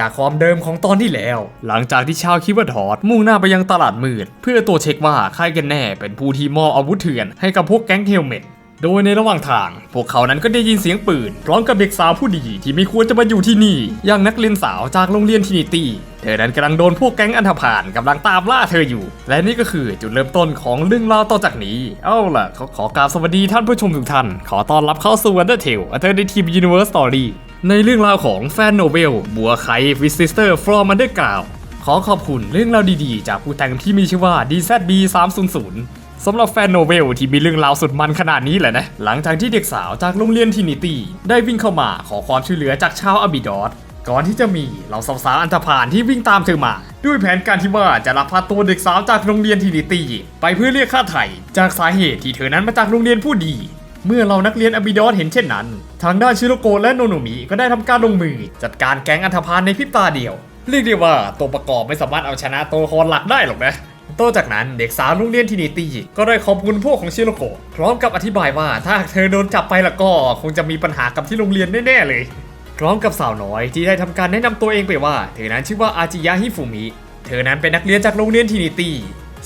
จากความเดิมของตอนที่แล้ว หลังจากที่ชาวคิว่าถอดมุ่งหน้าไปยังตลาดมืด เพื่อตัวจเช็คว่าใครกันแน่เป็นผู้ที่มอบอาวุธเถื่อนให้กับพวกแก๊งเฮลเมตโดยในระหว่างทาง พวกเขานั้นก็ได้ยินเสียงปืนพร้อมกับเด็กสาวผู้ดีที่ไม่ควรจะมาอยู่ที่นี่ อย่างนักเรียนสาวจากโรงเรียนทินิตี้เธอนั้นกำลังโดนพวกแก๊งอันธพาลกำลังตามล่าเธออยู่ และนี่ก็คือจุดเริ่มต้นของเรื่องราวต่อจากนี้ เอาล่ะขอขอกราบสวัสดีท่านผู้ชมทุกท่าน ขอต้อนรับเข้าสู่ Undertale Alternative Universe Story ในเรื่องราวของแฟนโนเบล บัวไควิส Sister from Underground ขอขอบคุณเรื่องราวดีๆ จากผู้แต่งที่มีชื่อว่า DZB 300สำหรับแฟนโนเวลที่มีเรื่องราวสุดมันขนาดนี้แหละนะ หลังจากที่เด็กสาวจากโรงเรียนทินิตี้ได้วิ่งเข้ามาขอความช่วยเหลือจากชาวอบิดอสก่อนที่จะมีเหล่าสาวๆอันธพาลที่วิ่งตามเธอมา ด้วยแผนการที่ว่าจะลักพาตัวเด็กสาวจากโรงเรียนทินิตี้ไปเพื่อเรียกค่าไถ่จากสาเหตุที่เธอนั้นมาจากโรงเรียนผู้ดี เมื่อเรานักเรียนอบิดอสเห็นเช่นนั้น ทางด้านชิโรโกะและโนโนมิก็ได้ทำการลงมือ จัดการแก๊งอันธพาลในพริบตาเดียว เรียกได้ว่าตัวประกอบไม่สามารถเอาชนะตัวครหลักได้หรอกนะต่อจากนั้นเด็กสาวโรงเรียนทินิตี้ก็ได้ขอบคุณพวกของชิโรโกะพร้อมกับอธิบายว่าถ้าเธอโดนจับไปแล้วก็คงจะมีปัญหากับที่โรงเรียนแน่ๆเลย พร้อมกับสาวน้อยที่ได้ทำการแนะนำตัวเองไปว่า เธอนั้นชื่อว่าอาจิยะฮิฟุมิ เธอนั้นเป็นนักเรียนจากโรงเรียนทินิตี้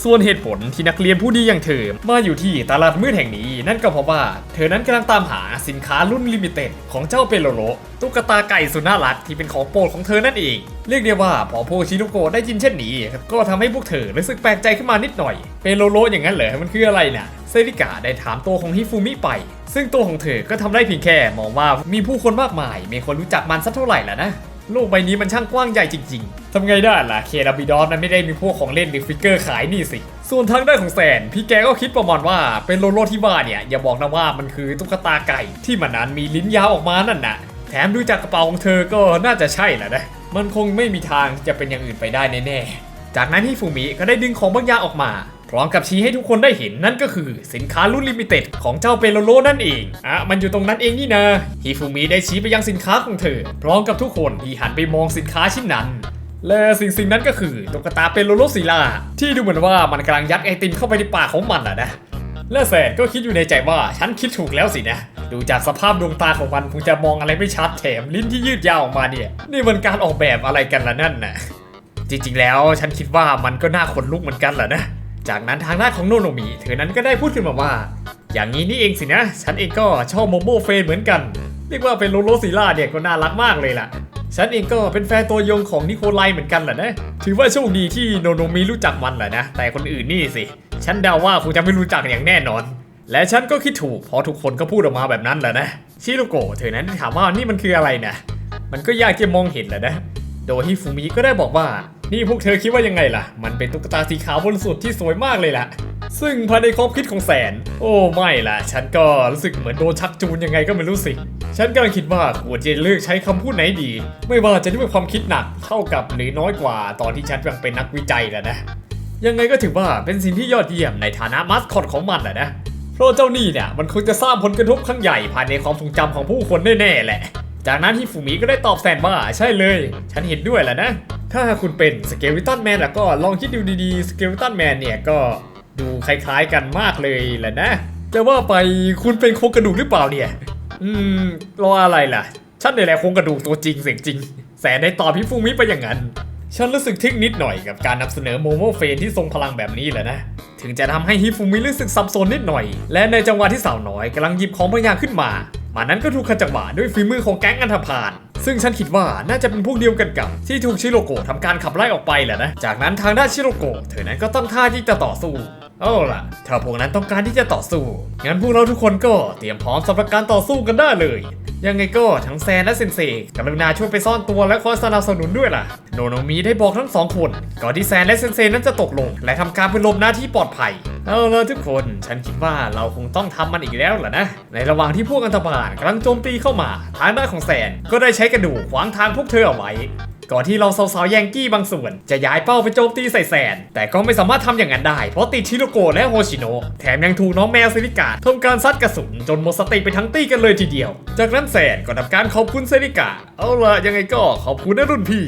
ส่วนเหตุผลที่นักเรียนผู้ดีอย่างเธอ มาอยู่ที่ตลาดมืดแห่งนี้ นั่นก็เพราะว่า เธอนั้นกำลังตามหาสินค้ารุ่นลิมิเต็ดของเจ้าเปโลโรตุ๊กตาไก่สุดน่ารักที่เป็นของโปรดของเธอนั่นเอง เรียกได้ว่าพอพวกชิโนโกได้ยินเช่นนี้ ก็ทำให้พวกเธอรู้สึกแปลกใจขึ้นมานิดหน่อย เปโลโรอย่างนั้นเหรอมันคืออะไรน่ะเซริกาได้ถามตัวของฮิฟูมิไป ซึ่งตัวของเธอก็ทำได้เพียงแค่มองว่ามีผู้คนมากมายมีคนรู้จักมันสักเท่าไหร่แล้วนะ โลกใบนี้มันช่างกว้างใหญ่จริงๆ ทำไงได้ล่ะ เคนาบิดอสนั้นไม่ได้มีพวกของเล่นหรือฟิกเกอร์ขายนี่สิ ส่วนทางด้านของแซน พี่แกก็คิดประมาณว่าเป็นโลโลที่ว่าเนี่ย อย่าบอกนะว่ามันคือตุ๊กตาไก่ ที่มันนั้นมีลิ้นยาวออกมานั่นน่ะแถมดูจากกระเป๋าของเธอก็น่าจะใช่แหละนะ มันคงไม่มีทางจะเป็นอย่างอื่นไปได้แน่ๆ จากนั้นฮิฟูมิก็ได้ดึงของบางอย่างออกมา พร้อมกับชี้ให้ทุกคนได้เห็นนั่นก็คือสินค้ารุ่นลิมิเต็ดของเจ้าเปโลโลนั่นเองอะมันอยู่ตรงนั้นเองนี่นะฮิฟูมิได้ชี้ไปยังสินค้าของเธอ พร้อมกับทุกคนที่หันไปมองสินค้าชิ้นนั้น และสิ่งสิ่งนั้นก็คือตุ๊กตาเปโลโลซิลาที่ดูเหมือนว่ามันกำลังยัดไอติมเข้าไปในปากของมันอะนะและแสนก็คิดอยู่ในใจว่าฉันคิดถูกแล้วสินะ ดูจากสภาพดวงตาของมันคงจะมองอะไรไม่ชัดแถมลิ้นที่ยืดยาวออกมาเนี่ย นี่มันการออกแบบอะไรกันล่ะนั่นน่ะจริงๆแล้วฉันคิดว่ามันก็น่าขนลุกเหมือนกันแหละนะ จากนั้นทางด้านของโนโนมิเธอนั้นก็ได้พูดขึ้นมาว่า อย่างนี้นี่เองสินะ ฉันเองก็ชอบโมโมเฟนเหมือนกัน เรียกว่าเป็นโลโลซิล่าเนี่ยก็น่ารักมากเลยล่ะ ฉันเองก็เป็นแฟนตัวยงของนิโคไลเหมือนกันแหละนะ ถือว่าโชคดีที่โนโนมิรู้จักมันแหละนะ แต่คนอื่นนี่สิ ฉันเดาว่าคงจะไม่รู้จักอย่างแน่นอน และฉันก็คิดถูกเพราะทุกคนก็พูดออกมาแบบนั้นแหละนะ ชิโรโกะเธอนั้นถามว่านี่มันคืออะไรนะ มันก็ยากจะมองเห็นแหละนะ โดยฮิฟูมิก็ได้บอกว่า นี่พวกเธอคิดว่ายังไงล่ะ มันเป็นตุ๊กตาสีขาวบนสุดที่สวยมากเลยล่ะ ซึ่งภายในความคิดของแสน โอ้ไม่ล่ะ ฉันก็รู้สึกเหมือนโดนชักจูนยังไงก็ไม่รู้สิ ฉันกำลังคิดว่าควรจะเลือกใช้คำพูดไหนดี ไม่ว่าจะด้วยความคิดหนักเท่ากับหรือน้อยกว่าตอนที่ฉันยังเป็นนักวิจัยแล้วนะ ยังไงก็ถือว่าเป็นสิ่งที่ยอดเยี่ยมในฐานะมัสคอตของมันแหละนะเพราะเจ้านี่เนี่ยมันคงจะสร้างผลกระทบครั้งใหญ่ภายในความทรงจำของผู้คนแน่ๆแหละ จากนั้นฮิฟูมิก็ได้ตอบแซนว่าใช่เลย ฉันเห็นด้วยแหละนะ ถ้าคุณเป็นสเกลิตันแมนแล้วก็ลองคิดดูดีๆสเกลิตันแมนเนี่ยก็ดูคล้ายๆกันมากเลยแหละนะจะว่าไปคุณเป็นโครงกระดูกหรือเปล่าเนี่ย อืมรออะไรล่ะ ฉันเนี่ยแหละโครงกระดูกตัวจริงเสียงจริง แสนได้ตอบพี่ฟูมิไปอย่างนั้น ฉันรู้สึกทึกนิดหน่อยกับการนำเสนอโมโมเฟนที่ทรงพลังแบบนี้แหละนะ ถึงจะทำให้ฮิฟูมิรู้สึกสับสนนิดหน่อย และในจังหวะที่สาวน้อยกำลังหยิบของบางอย่างขึ้นมามันนั้นก็ถูกขัดจังหวะด้วยฝีมือของแก๊งอันธพาลซึ่งฉันคิดว่าน่าจะเป็นพวกเดียวกันกับ ที่ถูกชิโรโกะทำการขับไล่ออกไปแหละนะ จากนั้นทางด้านชิโรโกะเธอนั้นก็ต้องท่าที่จะต่อสู้ เอาล่ะ ถ้าพวกนั้นต้องการที่จะต่อสู้ งั้นพวกเราทุกคนก็เตรียมพร้อมสำหรับการต่อสู้กันได้เลย ยังไงก็ทั้งแซนและเซนเซกรุณาช่วยไปซ่อนตัวและคอยสนับสนุนด้วยล่ะ โนโนมิได้บอกทั้งสองคน ก่อนที่แซนและเซนเซนั้นจะตกลง และทำการเป็นลมหน้าที่ปลอดภัย เอาล่ะทุกคน ฉันคิดว่าเราคงต้องทำมันอีกแล้วล่ะนะ ในระหว่างที่พวกอันธพาลกำลังโจมตีเข้ามา ทางด้านของแซนก็ได้ใช้กระดูกขวางทางพวกเธอเอาไว้ ก่อนที่เราสาวๆแยงกี้บางส่วน จะย้ายเป้าไปโจมตีใส่แซน แต่ก็ไม่สามารถทำอย่างนั้นได้ เพราะติดชิโรโกะและโฮชิโนะแถมยังถูกน้องแมวซิริกะทำการซัดกระสุนจนหมดสติไปทั้งตี้กันเลยทีเดียว จากนั้นแซนก็ทำการขอบคุณเซริกะเอาละยังไงก็ขอบคุณนะรุ่นพี่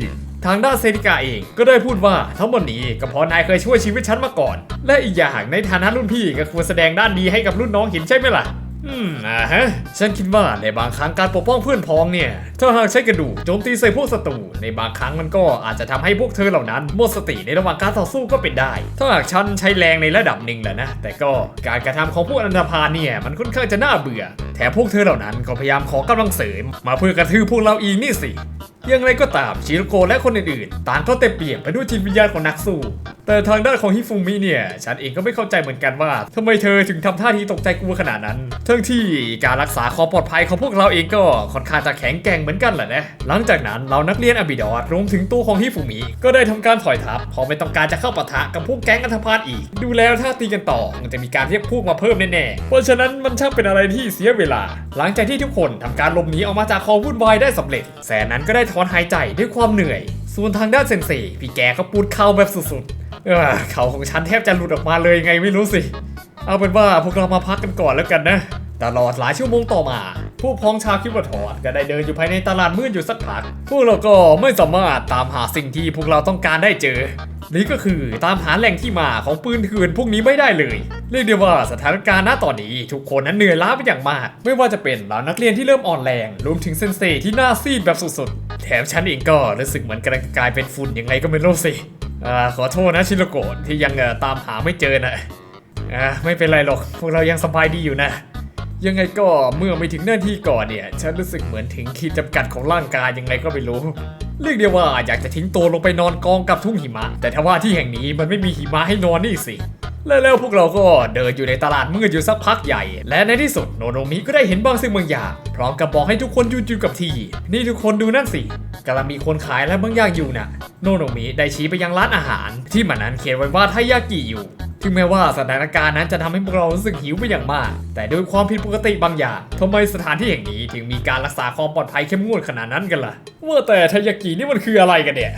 ทางด้านเซริกาเองก็ได้พูดว่าทั้งหมดนี้ก็เพราะนายเคยช่วยชีวิตฉันมาก่อน และอีกอย่างในฐานะรุ่นพี่ก็ควรแสดงด้านดีให้กับรุ่นน้องเห็นใช่ไหมล่ะ อืมอ่าฮะ ฉันคิดว่าในบางครั้งการปกป้องเพื่อนพ้องเนี่ย ถ้าหากใช้กระดูกโจมตีใส่พวกศัตรูในบางครั้งมันก็อาจจะทำให้พวกเธอเหล่านั้นหมดสติในระหว่างการต่อสู้ก็เป็นได้ ถ้าหากฉันใช้แรงในระดับหนึ่งแหละนะ แต่ก็การกระทำของพวกอันธพาลเนี่ยมันค่อนข้างจะน่าเบื่อ แถมพวกเธอเหล่านั้นก็พยายามขอกำลังเสริม มาเพื่อกระทืบพวกเราอีกนี่สิ อย่างไรก็ตามชิโรโกะและคนอื่นๆ ต่างก็เต็มเปี่ยมไปด้วยจิตวิญญาณของนักสู้ แต่ทางด้านของฮิฟุมิเนี่ย ฉันเองก็ไม่เข้าใจเหมือนกันว่าทำไมเธอถึงทำท่าทีตกใจกลัวขนาดนั้น ทั้งที่การรักษาความปลอดภัยของพวกเราเองก็ค่อนข้างจะแข็งแกร่งเหมือนกันแหละนะ หลังจากนั้นเรานักเรียนอบิดอสรวมถึงตัวของฮิฟุมิก็ได้ทำการถอยทัพพอไม่ต้องการจะเข้าปะทะกับพวกแก๊งอันธพาลอีก ดูแล้วถ้าตีกันต่อมันจะมีการเรียกพวกมาเพิ่มแน่ๆ เพราะฉะนั้นมันช่างเป็นอะไรที่เสียเวลา หลังจากที่ทุกคนทำการหลบหนีออกมาจากคอวุ่นวายได้สำเร็จแสนนั้นก็ได้ถอนหายใจด้วยความเหนื่อย ส่วนทางด้านเซนเซพี่แกก็ปูดเข่าแบบสุดๆ เออเข่าของฉันแทบจะหลุดออกมาเลยไงไม่รู้สิ เอาเป็นว่าพวกเรามาพักกันก่อนแล้วกันนะ ตลอดหลายชั่วโมงต่อมา ผู้พ้องชาวคิวบทอดก็ได้เดินอยู่ภายในตลาดมืดอยู่สักพัก พวกเราก็ไม่สามารถตามหาสิ่งที่พวกเราต้องการได้เจอนี่ก็คือตามหาแหล่งที่มาของปืนเถื่อนพวกนี้ไม่ได้เลย เรียกได้ว่าสถานการณ์ณตอนนี้ ทุกคนนั้นเหนื่อยล้าไปอย่างมาก ไม่ว่าจะเป็นเหล่านักเรียนที่เริ่มอ่อนแรง รวมถึงเซนเซที่หน้าซีดแบบสุดๆ แถมฉันเองก็รู้สึกเหมือนกำลังกลายเป็นฝุ่นยังไงก็ไม่รู้สิอ่าขอโทษนะชิโรโกะที่ยังตามหาไม่เจอนะอ่าไม่เป็นไรหรอก พวกเรายังสบายดีอยู่นะ ยังไงก็เมื่อไม่ถึงหน้าที่ก่อนเนี่ย ฉันรู้สึกเหมือนถึงขีดจำกัดของร่างกายยังไงก็ไม่รู้ เรียกได้ว่าอยากจะทิ้งตัวลงไปนอนกองกับทุ่งหิมะ แต่ถ้าว่าที่แห่งนี้มันไม่มีหิมะให้นอนนี่สิ และแล้วพวกเราก็เดินอยู่ในตลาดมืดอยู่สักพักใหญ่ และในที่สุดโนโนมิก็ได้เห็นบางสิ่งบางอย่าง พร้อมกับบอกให้ทุกคนหยุดอยู่กับที่ นี่ทุกคนดูนั่นสิกำลังมีคนขายอะไรบางอย่างอยู่น่ะ โนโนมิได้ชี้ไปยังร้านอาหาร ที่มันนั้นเขียนไว้ว่าไทยากิอยู่ถึงแม้ว่าสถานการณ์นั้นจะทำให้พวกเรารู้สึกหิวไปอย่างมาก แต่ด้วยความผิดปกติบางอย่างทำไมสถานที่แห่งนี้ถึงมีการรักษาความปลอดภัยเข้มงวดขนาดนั้นกันล่ะ ว่าแต่ทายากินี่มันคืออะไรกันเนี่ย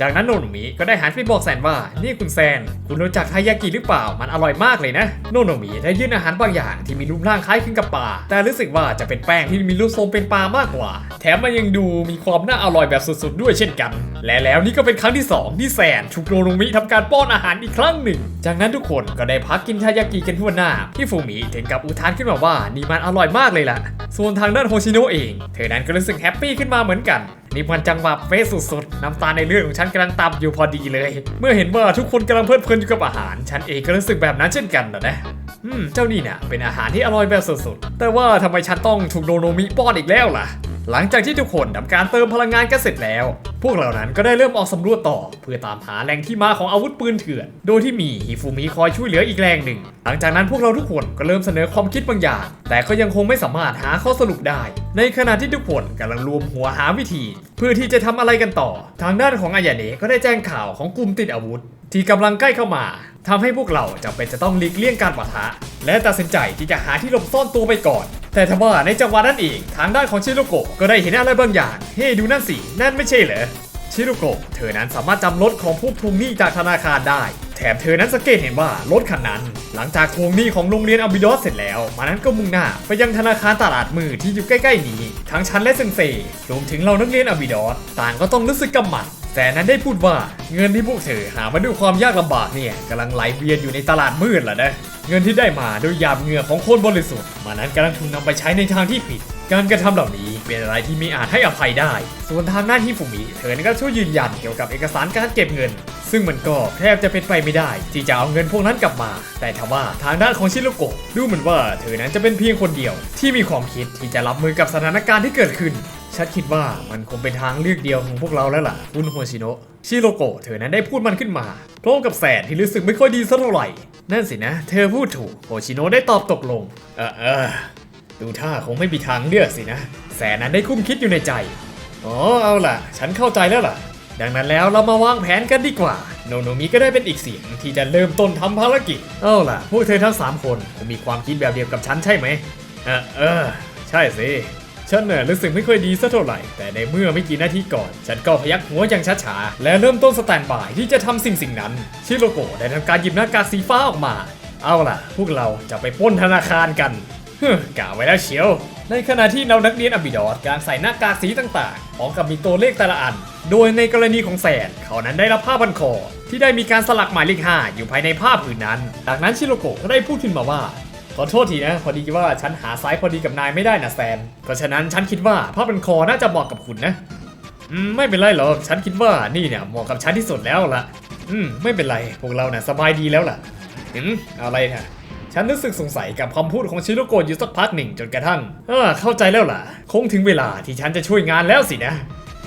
จากนั้นโนโนมิก็ได้หันไปบอกแซนว่า นี่คุณแซน คุณรู้จักทายากิหรือเปล่า มันอร่อยมากเลยนะ โนโนมิได้ยื่นอาหารบางอย่างที่มีรูปร่างคล้ายคลึงกับปลา แต่รู้สึกว่าจะเป็นแป้งที่มีรูปทรงเป็นปลามากกว่า แถมมันยังดูมีความน่าอร่อยแบบสุดๆด้วยเช่นกัน และแล้วนี่ก็เป็นครั้งที่สองที่แซนถูกโนโนมิทำการป้อนอาหารอีกครั้งหนึ่ง จากนั้นทุกคนก็ได้พักกินทายากิกันทั่วหน้าพี่ฟูมิถึงกับอุทานขึ้นมาว่านี่มันอร่อยมากเลยล่ะ ส่วนทางด้านโฮชิโนะเอง เธอนั้นก็รู้สึกแฮปปี้ขึ้นมาเหมือนกัน นี่มันจังหวะเฟสสุดๆ น้ำตาในเลือดของฉันกำลังต่ำอยู่พอดีเลย เมื่อเห็นว่าทุกคนกำลังเพลิดเพลินอยู่กับอาหาร ฉันเองก็รู้สึกแบบนั้นเช่นกันนะนะอืม เจ้านี่น่ะเป็นอาหารที่อร่อยแบบสุดๆ แต่ว่าทำไมฉันต้องถูกโนโนมิป้อนอีกแล้วล่ะหลังจากที่ทุกคนทำการเติมพลังงานกันเสร็จแล้ว พวกเหล่านั้นก็ได้เริ่มออกสำรวจต่อ เพื่อตามหาแหล่งที่มาของอาวุธปืนเถื่อน โดยที่มีฮิฟูมิคอยช่วยเหลืออีกแรงหนึ่ง หลังจากนั้นพวกเราทุกคนก็เริ่มเสนอความคิดบางอย่าง แต่ก็ยังคงไม่สามารถหาข้อสรุปได้ ในขณะที่ทุกคนกำลังรวมหัวหาวิธี เพื่อที่จะทำอะไรกันต่อ ทางด้านของอายาเนะก็ได้แจ้งข่าวของกลุ่มติดอาวุธ ที่กำลังใกล้เข้ามาทำให้พวกเราจำเป็นจะต้องหลีกเลี่ยงการปะทะ และตัดสินใจที่จะหาที่หลบซ่อนตัวไปก่อน แต่ทว่าในจังหวะนั้นเองทางด้านของชิโรโกะก็ได้เห็นอะไรบางอย่าง เฮ้ดูนั่นสิ นั่นไม่ใช่เหรอ ชิโรโกะเธอนั้นสามารถจำรถของผู้ทวงหนี้จากธนาคารได้ แถมเธอนั้นสังเกตเห็นว่ารถคันนั้น หลังจากทวงหนี้ของโรงเรียนอบิดอสเสร็จแล้วมันนั้นก็มุ่งหน้าไปยังธนาคารตลาดมือที่อยู่ใกล้ ๆ นี้ ทั้งฉันและเซนเซรวมถึงเรานักเรียนอบิดอสต่างก็ต้องรู้สึกกำหมัด แต่นั้นได้พูดว่าเงินที่พวกเธอหามาด้วยความยากลำบากเนี่ยกำลังไหลเวียนอยู่ในตลาดมืดแหละนะเงินที่ได้มาโดยหยาบเหงื่อของคนบริสุทธิ์มันนั้นกำลังถูกนำไปใช้ในทางที่ผิด การกระทำเหล่านี้เป็นอะไรที่ไม่อาจให้อภัยได้ ส่วนทางหน้าที่ฟูมิเธอนั้นก็ช่วยยืนยันเกี่ยวกับเอกสารการเก็บเงิน ซึ่งมันก็แทบจะเป็นไปไม่ได้ ที่จะเอาเงินพวกนั้นกลับมา แต่ทว่าทางด้านของชิโรโกะดูเหมือนว่าเธอนั้นจะเป็นเพียงคนเดียว ที่มีความคิดที่จะรับมือกับสถานการณ์ที่เกิดขึ้น ฉันคิดว่ามันคงเป็นทางเลือกเดียวของพวกเราแล้วล่ะ คุณโฮชิโนะชิโรโกะเธอนั้นได้พูดมันขึ้นมาพร้อมกับแสนที่รู้สึกไม่ค่อยดีสักเท่าไหร่ นั่นสินะ เธอพูดถูกโฮชิโนะได้ตอบตกลง เออเออดูท่าคงไม่มีทางเลือกสินะ แสนนั้นได้คุ้มคิดอยู่ในใจ อ๋อเอาล่ะ ฉันเข้าใจแล้วล่ะ ดังนั้นแล้วเรามาวางแผนกันดีกว่า โนโนมิก็ได้เป็นอีกเสียงที่จะเริ่มต้นทำภารกิจ เอาล่ะพวกเธอทั้ง 3 คนคงมีความคิดแบบเดียวกับฉันใช่ไหมเออเออใช่สิ ฉันน่ะรู้สึกไม่ค่อยดีสักเท่าไหร่ แต่ในเมื่อไม่กี่นาทีก่อน ฉันก็พยักหัวอย่างช้าๆ และเริ่มต้นสแตนบายที่จะทำสิ่งสิ่งนั้น ชิโรโกะได้ทำการหยิบหน้ากากสีฟ้าออกมา เอาล่ะ พวกเราจะไปปล้นธนาคารกันเฮ้อกะไว้แล้วเชียว ในขณะที่เรานักเรียนอบิดอสการใส่หน้ากากสีต่างๆพร้อมกับมีตัวเลขแต่ละอัน โดยในกรณีของแสนเขานั้นได้รับผ้าพันคอที่ได้มีการสลักหมายเลข5อยู่ภายในผ้าผืนนั้นจากนั้นชิโรโกะก็ได้พูดขึ้นมาว่า ขอโทษทีนะ พอดีว่าฉันหาไซส์พอดีกับนายไม่ได้นะแซนเพราะฉะนั้นฉันคิดว่าผ้าเป็นคอน่าจะเหมาะกับคุณนะอืมไม่เป็นไรหรอก ฉันคิดว่านี่เนี่ยเหมาะกับฉันที่สุดแล้วล่ะ อืมไม่เป็นไร พวกเราเนี่ยสบายดีแล้วล่ะอืมอะไรนะฉันรู้สึกสงสัยกับคำพูดของชิโรโกะอยู่สักพักหนึ่งจนกระทั่งเออเข้าใจแล้วล่ะ คงถึงเวลาที่ฉันจะช่วยงานแล้วสินะ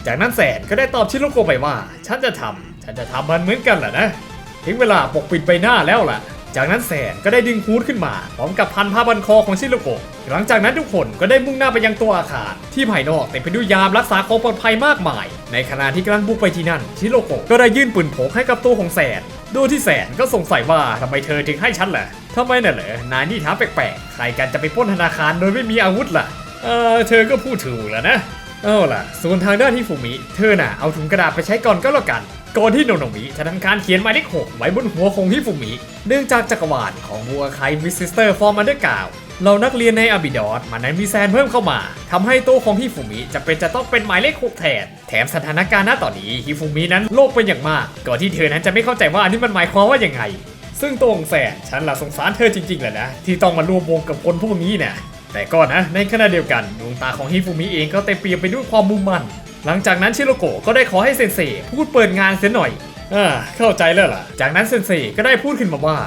จากนั้นแสนก็ได้ตอบชิโรโกะไปว่า ฉันจะทำฉันจะทำมันเหมือนกันแหละนะ ถึงเวลาปกปิดใบหน้าแล้วล่ะ จากนั้นแสนก็ได้ดึงฮูดขึ้นมาพร้อมกับพันผ้าบันคอของชิโรโกะหลังจากนั้นทุกคนก็ได้มุ่งหน้าไปยังตัวอาคาร ที่ภายนอกเต็มไปด้วยยามรักษาความปลอดภัยมากมาย ในขณะที่กำลังบุกไปที่นั่น ชิโรโกะก็ได้ยื่นปืนพกให้กับตัวของแสนโดยที่แสนก็สงสัยว่าทำไมเธอถึงให้ฉันล่ะทำไมน่ะเหรอนายนี่ถามแปลกๆ ใครกันจะไปปล้นธนาคารโดยไม่มีอาวุธล่ะ เออเธอก็พูดถูกแล้วนะ เอาล่ะ ส่วนทางด้านที่ฟูมิ เธอน่ะเอาถุงกระดาษไปใช้ก่อนก็แล้วกัน ก่อนที่โนโนมิจะทำการเขียนหมายเลขหกไว้บนหัวของฮิฟูมิ เนื่องจากจักรวาลของบัวไควิสิสเตอร์ฟอร์มันเดอร์กาวเรานักเรียนในอาบิดอสมันนั้นมีแซนเพิ่มเข้ามาทำให้ตัวของฮิฟูมิจะเป็นจะต้องเป็นหมายเลขหกแทน แถมสถานการณ์ณตอนนี้ฮิฟูมินั้นโลกเป็นอย่างมาก ก่อนที่เธอนั้นจะไม่เข้าใจว่าอันนี้มันหมายความว่าอย่างไง ซึ่งตัวของแสนฉันละสงสารเธอจริงๆแหละนะ ที่ต้องมารวมวงกับคนพวกนี้เนี่ยแต่ก็นะในขณะเดียวกันดวงตาของฮิฟูมิเองก็เต็มเปี่ยมไปด้วยความมุ่งมั่น หลังจากนั้นชิโรโกะก็ได้ขอให้เซนเซพูดเปิดงานเสียหน่อยอ่าเข้าใจแล้วล่ะ จากนั้นเซนเซก็ได้พูดขึ้นมาว่า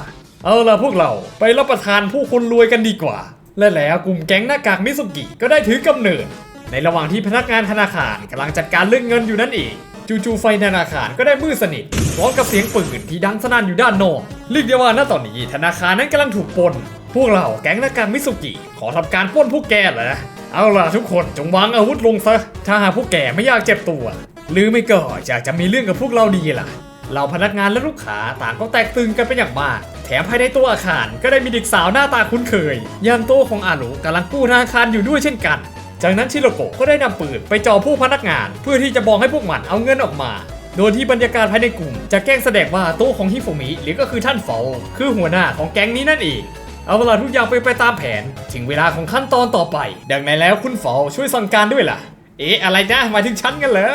เอาล่ะพวกเราไปรับประทานผู้คนรวยกันดีกว่า และแล้วกลุ่มแก๊งหน้ากากมิสุกิก็ได้ถือกำเนิด ในระหว่างที่พนักงานธนาคารกำลังจัดการเรื่องเงินอยู่นั่นเองจู่ๆไฟธนาคารก็ได้มืดสนิทพร้อมกับเสียงปืนที่ดังสนั่นอยู่ด้านนอกเรียกได้ว่าณตอนนี้ธนาคารนั้นกำลังถูกปล้นพวกเราแก๊งหน้ากากมิสุกิขอทำการปล้นพวกแกเหรอ เอาล่ะทุกคนจงวางอาวุธลงซะ ถ้าหากพวกแกไม่อยากเจ็บตัว หรือไม่ก็อยากจะมีเรื่องกับพวกเราดีล่ะ เราพนักงานและลูกค้าต่างก็แตกตื่นกันเป็นอย่างมาก แถมภายในตัวอาคารก็ได้มีเด็กสาวหน้าตาคุ้นเคยอย่างโตัวของอารุกำลังกู้ธนาคารอยู่ด้วยเช่นกัน จากนั้นชิโรโกะก็ได้นำปืนไปจ่อผู้พนักงาน เพื่อที่จะบอกให้พวกมันเอาเงินออกมา โดยที่บรรยากาศภายในกลุ่ม จะแกล้งแสดงว่าโต๊ะของฮิฟุมิหรือก็คือท่านเฟลคือหัวหน้าของแก๊งนี้นั่นเอง เอาเวลาทุกอย่างไปไปตามแผน ถึงเวลาของขั้นตอนต่อไป ดังนั้นแล้วคุณเฟลช่วยสั่งการด้วยล่ะ เอ๊ะอะไรนะมาถึงฉันกันเหรอ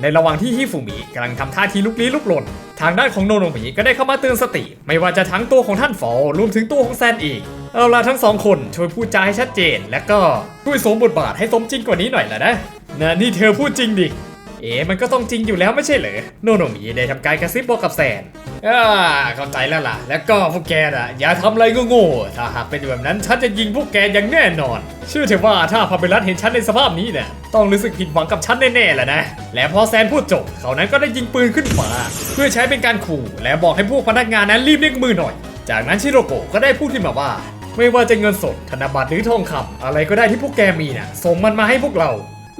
ในระหว่างที่ฮิฟุมิกำลังทำท่าทีลุกลี้ลุกลน ทางด้านของโนโนมิก็ได้เข้ามาเตือนสติ ไม่ว่าจะทั้งตัวของท่านฟอลรวมถึงตัวของแซนอีก เอาล่ะทั้งสองคนช่วยพูดจาให้ชัดเจน และก็ช่วยสมบทบาทให้สมจริงกว่านี้หน่อยล่ะนะนะนี่เธอพูดจริงดิ เอ๋มันก็ต้องจริงอยู่แล้วไม่ใช่เหรอโนโนมิได้ทำการกระซิบบอกกับแซนอ่าเข้าใจแล้วล่ะ แล้วก็พวกแกน่ะ อย่าทำอะไรโง่ๆถ้าหากเป็นแบบนั้น ฉันจะยิงพวกแกอย่างแน่นอนเชื่อเถอะว่าถ้าพาเปรัสเห็นฉันในสภาพนี้เนี่ยต้องรู้สึกผิดหวังกับฉันแน่ๆแหละนะ และพอแซนพูดจบ เขานั้นก็ได้ยิงปืนขึ้นฟ้าเพื่อใช้เป็นการขู่ และบอกให้พวกพนักงานนั้นรีบเร่งมือหน่อย จากนั้นชิโรโกะก็ได้พูดขึ้นมาว่า ไม่ว่าจะเงินสดธนบัตรหรือทองคำอะไรก็ได้ที่พวกแกมีน่ะส่งมันมาให้พวกเรา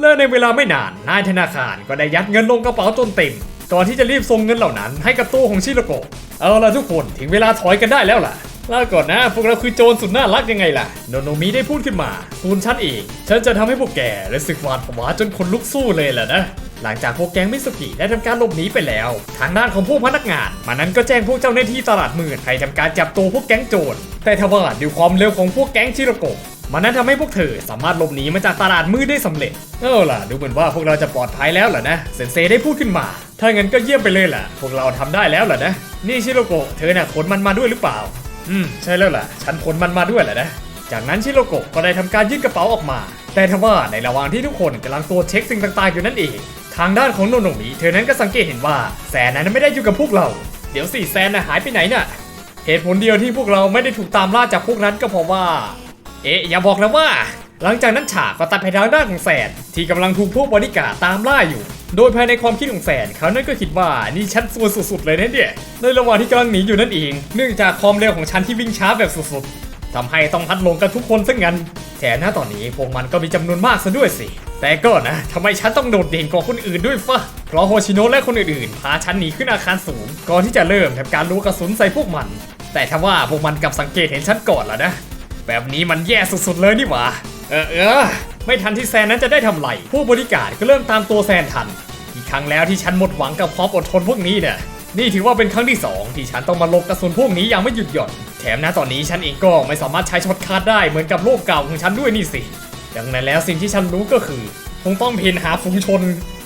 และในเวลาไม่นานนายธนาคารก็ได้ยัดเงินลงกระเป๋าจนเต็ม ก่อนที่จะรีบส่งเงินเหล่านั้นให้กับตัวของชิโรโกะเอาล่ะทุกคนถึงเวลาถอยกันได้แล้วล่ะลาก่อนนะพวกเราคือโจรสุดน่ารักยังไงล่ะโนโนมิได้พูดขึ้นมาส่วนฉันเองฉันจะทำให้พวกแกรู้สึกหวาดผวาจนคนลุกสู้เลยแหละนะหลังจากพวกแก๊งมิสุกิได้ทำการหลบหนีไปแล้ว ทางด้านของพวกพนักงานมันนั้นก็แจ้งพวกเจ้าหน้าที่ตลาดมืดให้ทำการจับตัวพวกแก๊งโจรแต่ทว่าด้วยความเร็วของพวกแก๊งชิโรโกะ มันนั้นทำให้พวกเธอสามารถหลบหนีมาจากตลาดมืดได้สำเร็จ เอาล่ะ ดูเหมือนว่าพวกเราจะปลอดภัยแล้วเหรอนะ เซนเซได้พูดขึ้นมา ถ้างั้นก็เยี่ยมไปเลยล่ะ พวกเราทำได้แล้วเหรอนะ นี่ชิโรโกะ เธอน่ะขนมันมาด้วยหรือเปล่า อืม ใช่แล้วล่ะ ฉันขนมันมาด้วยแหละนะ จากนั้นชิโรโกะก็ได้ทำการยื่นกระเป๋าออกมา แต่ทว่าในระหว่างที่ทุกคนกำลังตรวจเช็คสิ่งต่างๆอยู่นั่นเอง ทางด้านของโนโนมิเธอนั้นก็สังเกตเห็นว่าแซนนั้นไม่ได้อยู่กับพวกเรา เดี๋ยวสิแซนน่ะหายไปไหนน่ะ เหตุผลเดียวที่พวกเราไม่ได้ถูกตามล่าจากพวกนั้นก็เพราะว่า เอ๊ะอย่าบอกนะว่า หลังจากนั้นฉากก็ตัดไปทางด้านของแสนที่กำลังถูกพวกบริการตามล่าอยู่ โดยภายในความคิดของแสนเขานั้นก็คิดว่านี่ฉันซวยสุดๆเลยนะเนี่ยในระหว่างที่กำลังหนีอยู่นั่นเอง เนื่องจากความเร็วของฉันที่วิ่งช้าแบบสุดๆทำให้ต้องพัดลงกันทุกคนซะงั้นแถมน้าตอนนี้พวกมันก็มีจำนวนมากซะด้วยสิ แต่ก็นะทำไมฉันต้องโดดเด่นกว่าคนอื่นด้วยฟะเพราะโฮชิโนะและคนอื่นๆพาฉันหนีขึ้นอาคารสูงก่อนที่จะเริ่มทำการรู้กระสุนใส่พวกมัน แต่ถ้าว่าพวกมันกลับสังเกตเห็นฉันก่อนแล้วนะ แบบนี้มันแย่สุดๆเลยนี่หว่า เออเออไม่ทันที่แซนนั้นจะได้ทำไร ผู้บริการก็เริ่มตามตัวแซนทัน อีกครั้งแล้วที่ฉันหมดหวังกับความอดทนพวกนี้เนี่ยนี่ถือว่าเป็นครั้งที่สองที่ฉันต้องมาลบกระสุนพวกนี้อย่างไม่หยุดหย่อน แถมนะตอนนี้ฉันเองก็ไม่สามารถใช้ช็อตคัทได้เหมือนกับโลกเก่าของฉันด้วยนี่สิ ดังนั้นแล้วสิ่งที่ฉันรู้ก็คือ คงต้องเพ่นหาฝูงชน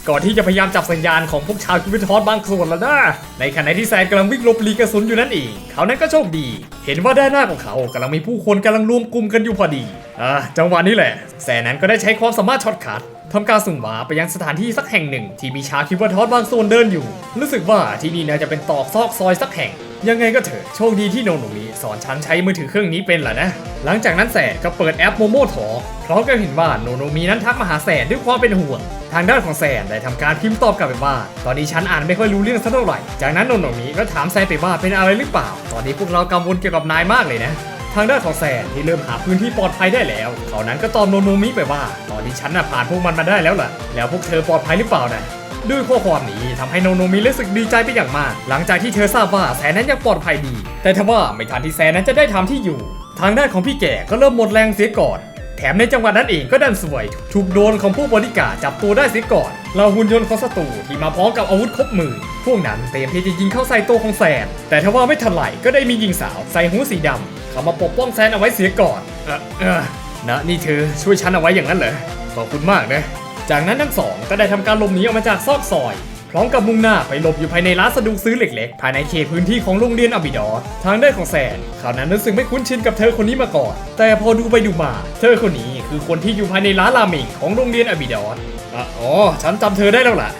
ก่อนที่จะพยายามจับสัญญาณของพวกชาวคิวบิทอสบางส่วนแล้วนะในขณะที่แซนกำลังวิ่งลบลีกกระสุนอยู่นั่นเองเขานั้นก็โชคดี เห็นว่าด้านหน้าของเขากำลังมีผู้คนกำลังรวมกลุ่มกันอยู่พอดีอ่าจังหวะนี้แหละแซนนั้นก็ได้ใช้ความสามารถช็อตคัท ทำการสุ่มหวาไปยังสถานที่สักแห่งหนึ่ง ที่มีชาคิวบิทอสบางส่วนเดินอยู่ รู้สึกว่าที่นี่น่าจะเป็นตอกซอกซอยสักแห่ง ยังไงก็เถอะโชคดีที่โนโนมิสอนฉันใช้มือถือเครื่องนี้เป็นแหละนะ หลังจากนั้นแสก็เปิดแอปโมโมทอพร้อมกับเห็นว่าโนโนมินั้นทักมาหาแสด้วยความเป็นห่วง ทางด้านของแสได้ทำการพิมพ์ตอบกลับไปว่า ตอนนี้ฉันอ่านไม่ค่อยรู้เรื่องสักเท่าไหร่ จากนั้นโนโนมิก็ถามแสไปว่าเป็นอะไรหรือเปล่า ตอนนี้พวกเรากังวลเกี่ยวกับนายมากเลยนะ ทางด้านของแซนที่เริ่มหาพื้นที่ปลอดภัยได้แล้ว เขานั้นก็ตอบโนโนมิไปว่า ตอนนี้ฉันน่ะผ่านพวกมันมาได้แล้วล่ะ แล้วพวกเธอปลอดภัยหรือเปล่านะด้วยข้อความนี้ทำให้โนโนมิรู้สึกดีใจไปอย่างมาก หลังจากที่เธอทราบว่าแซนนั้นยังปลอดภัยดี แต่ทว่าไม่ทันที่แซนนั้นจะได้ทำที่อยู่ ทางด้านของพี่แก่ก็เริ่มหมดแรงเสียก่อน แถมในจังหวะนั้นเองก็ดันสวย ถูกโดนของผู้บริการจับตัวได้เสียก่อน เราหุ่นยนต์ของศัตรูที่มาพร้อมกับอาวุธครบมือ พวกนั้นเตรียมที่จะยิงเข้าใส่ตัวของแซนแต่ทว่าไม่ทันไหลก็ได้มีหญิงสาวใส่หูสีดำ เข้ามาปกป้องแซนเอาไว้เสียก่อนเออเออนะนี่เธอช่วยฉันเอาไว้อย่างนั้นเหรอขอบคุณมากนะ จากนั้นทั้งสองก็ได้ทำการหลบหนีออกมาจากซอกซอย พร้อมกับมุ่งหน้าไปหลบอยู่ภายในร้านสะดวกซื้อเล็กๆ ภายในเขตพื้นที่ของโรงเรียนอบิดอสทางด้านของแซนเขานั้นรู้สึกไม่คุ้นชินกับเธอคนนี้มาก่อน แต่พอดูไปดูมา เธอคนนี้คือคนที่อยู่ภายในร้านราเมงของโรงเรียนอบิดอสอะอ๋อฉันจำเธอได้แล้วล่ะ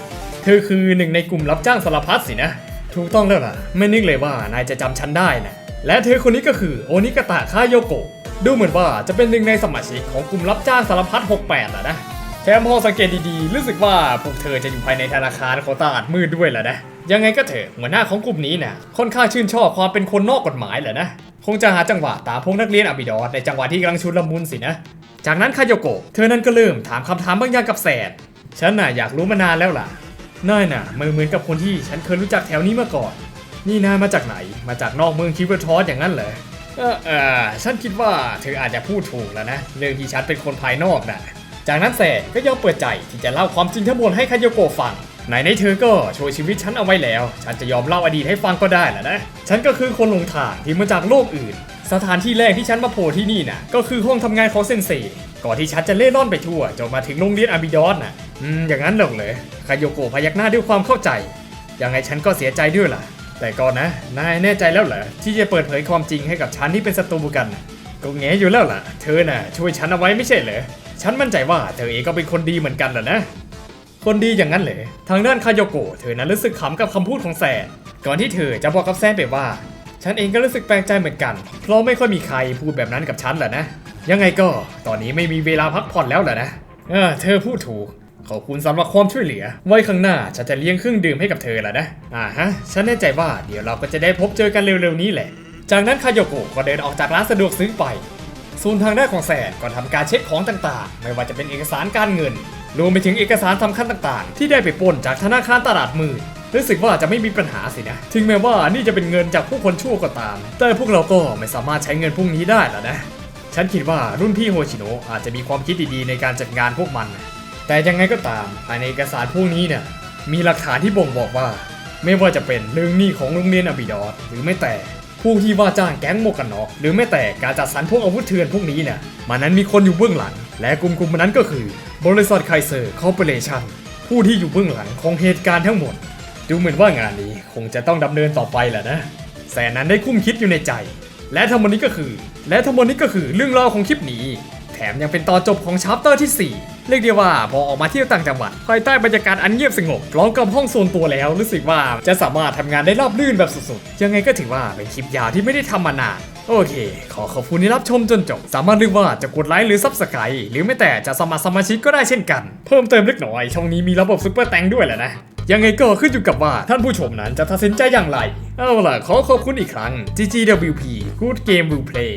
เธอคือหนึ่งในกลุ่มรับจ้างสารพัดสินะ ถูกต้องแล้วล่ะ ไม่นึกเลยว่านายจะจำฉันได้นะ และเธอคนนี้ก็คือโอนิกาตะคาโยโกะดูเหมือนว่าจะเป็นหนึ่งในสมาชิกของกลุ่มรับจ้างสารพัด68ล่ะนะแถมพอสังเกตดีๆ รู้สึกว่าพวกเธอจะอยู่ภายในธนาคารของตลาดมืดด้วยแหละนะ ยังไงก็เถอะหัวหน้าของกลุ่มนี้น่ะค่อนข้างชื่นชอบความเป็นคนนอกกฎหมายแหละนะ คงจะหาจังหวะตามพวกนักเรียนอบิดอสในจังหวะที่กำลังชุลมุนสินะ จากนั้นคาโยโกะเธอนั้นก็เริ่มถามคำถามบางอย่างกับแสดฉันน่ะอยากรู้มานานแล้วล่ะนายน่ะมือเหมือนกับคนที่ฉันเคยรู้จักแถวนี้มาก่อน นี่นายมาจากไหน มาจากนอกเมืองคิวเบอร์ทอสอย่างนั้นเหรอเออเออฉันคิดว่าเธออาจจะพูดถูกแล้วนะ เรื่องที่ฉันเป็นคนภายนอกนะจากนั้นแสก็ยอมเปิดใจที่จะเล่าความจริงทั้งหมดให้คาโยโกะฟังไหนในเธอก็ช่วยชีวิตฉันเอาไว้แล้ว ฉันจะยอมเล่าอดีตให้ฟังก็ได้แหละนะ ฉันก็คือคนหลงทางที่มาจากโลกอื่น สถานที่แรกที่ฉันมาโผล่ที่นี่นะก็คือห้องทำงานของเซนเซก่อนที่ฉันจะเล่ร่อนไปทั่วจนมาถึงโรงเรียนอาบิดอสน่ะ อืมอย่างนั้นหรอกเลยคาโยโกะพยักหน้าด้วยความเข้าใจ ยังไงฉันก็เสียใจด้วยล่ะ แต่ก่อนนะ นายแน่ใจแล้วเหรอที่จะเปิดเผยความจริงให้กับฉันที่เป็นศัตรูกันก็แงอยู่แล้วล่ะ เธอน่ะ ช่วยฉันเอาไว้ไม่ใช่เหรอ ฉันมั่นใจว่าเธอเองก็เป็นคนดีเหมือนกันแหละนะ คนดีอย่างนั้นเหรอ ทางด้านคาโยโกะเธอนั้นรู้สึกขำกับคำพูดของแซนก่อนที่เธอจะบอกกับแซนไปว่า ฉันเองก็รู้สึกแปลกใจเหมือนกัน เพราะไม่ค่อยมีใครพูดแบบนั้นกับฉันแหละนะ ยังไงก็ ตอนนี้ไม่มีเวลาพักผ่อนแล้วแหละนะ เออ เธอพูดถูก ขอบคุณสำหรับความช่วยเหลือ ไว้ข้างหน้าฉันจะเลี้ยงเครื่องดื่มให้กับเธอแหละนะ อ่าฮะ ฉันแน่ใจว่าเดี๋ยวเราก็จะได้พบเจอกันเร็วๆนี้แหละ จากนั้นคาโยโกะก็เดินออกจากร้านสะดวกซื้อไป ส่วนทางด้านของแสนก็ทำการเช็คของต่างๆ ไม่ว่าจะเป็นเอกสารการเงิน รวมไปถึงเอกสารสำคัญต่างๆ ที่ได้ไปปล้นจากธนาคารตลาดมืดรู้สึกว่าจะไม่มีปัญหาสินะ ถึงแม้ว่านี่จะเป็นเงินจากผู้คนชั่วก็ตาม แต่พวกเราก็ไม่สามารถใช้เงินพวกนี้ได้แล้วนะ ฉันคิดว่ารุ่นพี่โฮชิโนะอาจจะมีความคิดดีๆในการจัดงานพวกมันนะ แต่ยังไงก็ตามภายในเอกสารพวกนี้เนี่ยมีหลักฐานที่บ่งบอกว่า ไม่ว่าจะเป็นเรื่องหนี้ของโรงเรียนอบิดอสหรือไม่แต่ผู้ที่ว่าจ้างแก๊งโมกันนอก หรือแม้แต่การจัดสรรพวกอาวุธเถื่อนพวกนี้เนี่ยมันนั้นมีคนอยู่เบื้องหลัง และกลุ่มกลุ่มนั้นก็คือ บริษัทไคเซอร์คอร์ปอเรชั่นผู้ที่อยู่เบื้องหลังของเหตุการณ์ทั้งหมด ดูเหมือนว่างานนี้คงจะต้องดำเนินต่อไปแหละนะแสนนั้นได้คุ้มคิดอยู่ในใจ และทั้งหมดนี้ก็คือ และทั้งหมดนี้ก็คือเรื่องราวของคลิปนี้ แถมยังเป็นตอนจบของชัปเตอร์ที่ 4 เรียกได้ว่าพอออกมาเที่ยวต่างจังหวัดภายใต้บรรยากาศอันเงียบสงบพร้อมกับห้องโซนตัวแล้วรู้สึกว่าจะสามารถทำงานได้ราบรื่นแบบสุดๆ ยังไงก็ถือว่าเป็นคลิปยาวที่ไม่ได้ทำมานานโอเค ขอขอบคุณที่รับชมจนจบ สามารถเลือกว่าจะกดไลค์หรือซับสไครต์หรือไม่แต่จะสมัครสมาชิกก็ได้เช่นกัน เพิ่มเติมเล็กน้อย ช่องนี้มีระบบซุปเปอร์แตงด้วยแหละนะ ยังไงก็ขึ้นอยู่กับว่าท่านผู้ชมนั้นจะตัดสินใจอย่างไร เอาล่ะ ขอขอบคุณอีกครั้ง GGWP Good Game Will Play